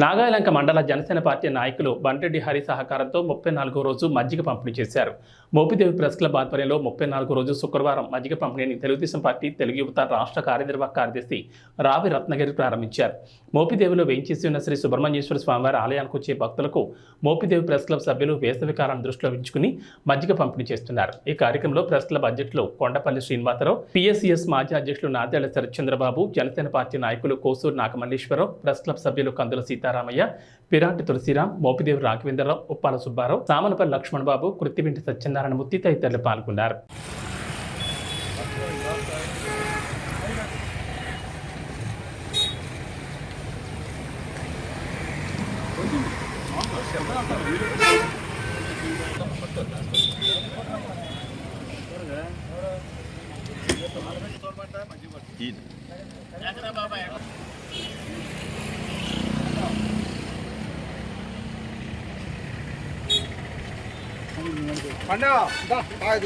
నాగాలంక మండల జనసేన పార్టీ నాయకులు బండ్రెడ్డి హరి సహకారంతో ముప్పై నాలుగో రోజు మజ్జిగ పంపిణీ చేశారు. మోపిదేవి ప్రెస్ క్లబ్ ఆధ్వర్యంలో ముప్పై నాలుగో రోజు శుక్రవారం మజ్జిగ పంపిణీని తెలుగుదేశం పార్టీ తెలుగు యువత రాష్ట్ర కార్యనిర్వాహక కార్యదర్శి రావి రత్నగిరి ప్రారంభించారు. మోపిదేవిలో వేయించేసి ఉన్న శ్రీ సుబ్రహ్మణ్యేశ్వర స్వామివారి ఆలయానికి వచ్చే భక్తులకు మోపిదేవి ప్రెస్ క్లబ్ సభ్యులు వేసవి కాలాన్ని దృష్టిలో ఉంచుకుని మజ్జిగ పంపిణీ చేస్తున్నారు. ఈ కార్యక్రమంలో ప్రెస్ క్లబ్ అధ్యక్షులు కొండపల్లి శ్రీనివాసరావు పిఎస్సిఎస్ మాజీ అధ్యక్షులు నాదేళ్ళ శరత్చంద్రబాబు జనసేన పార్టీ నాయకులు కోసూరు నాగమల్లేశ్వరరావు ప్రెస్ క్లబ్ సభ్యులు కందుల సీతారామయ్య పిరాటి తులసిరాం మోపిదేవి రాఘవేంద్రరావు ఉప్పాల సుబ్బారావు సామనపల్లి లక్ష్మణ్ బాబు కృత్తివింటి సత్యనారాయణ మూర్తి తదితరులు పాల్గొన్నారు. കണ്ടോ? ഇതാ താഴെ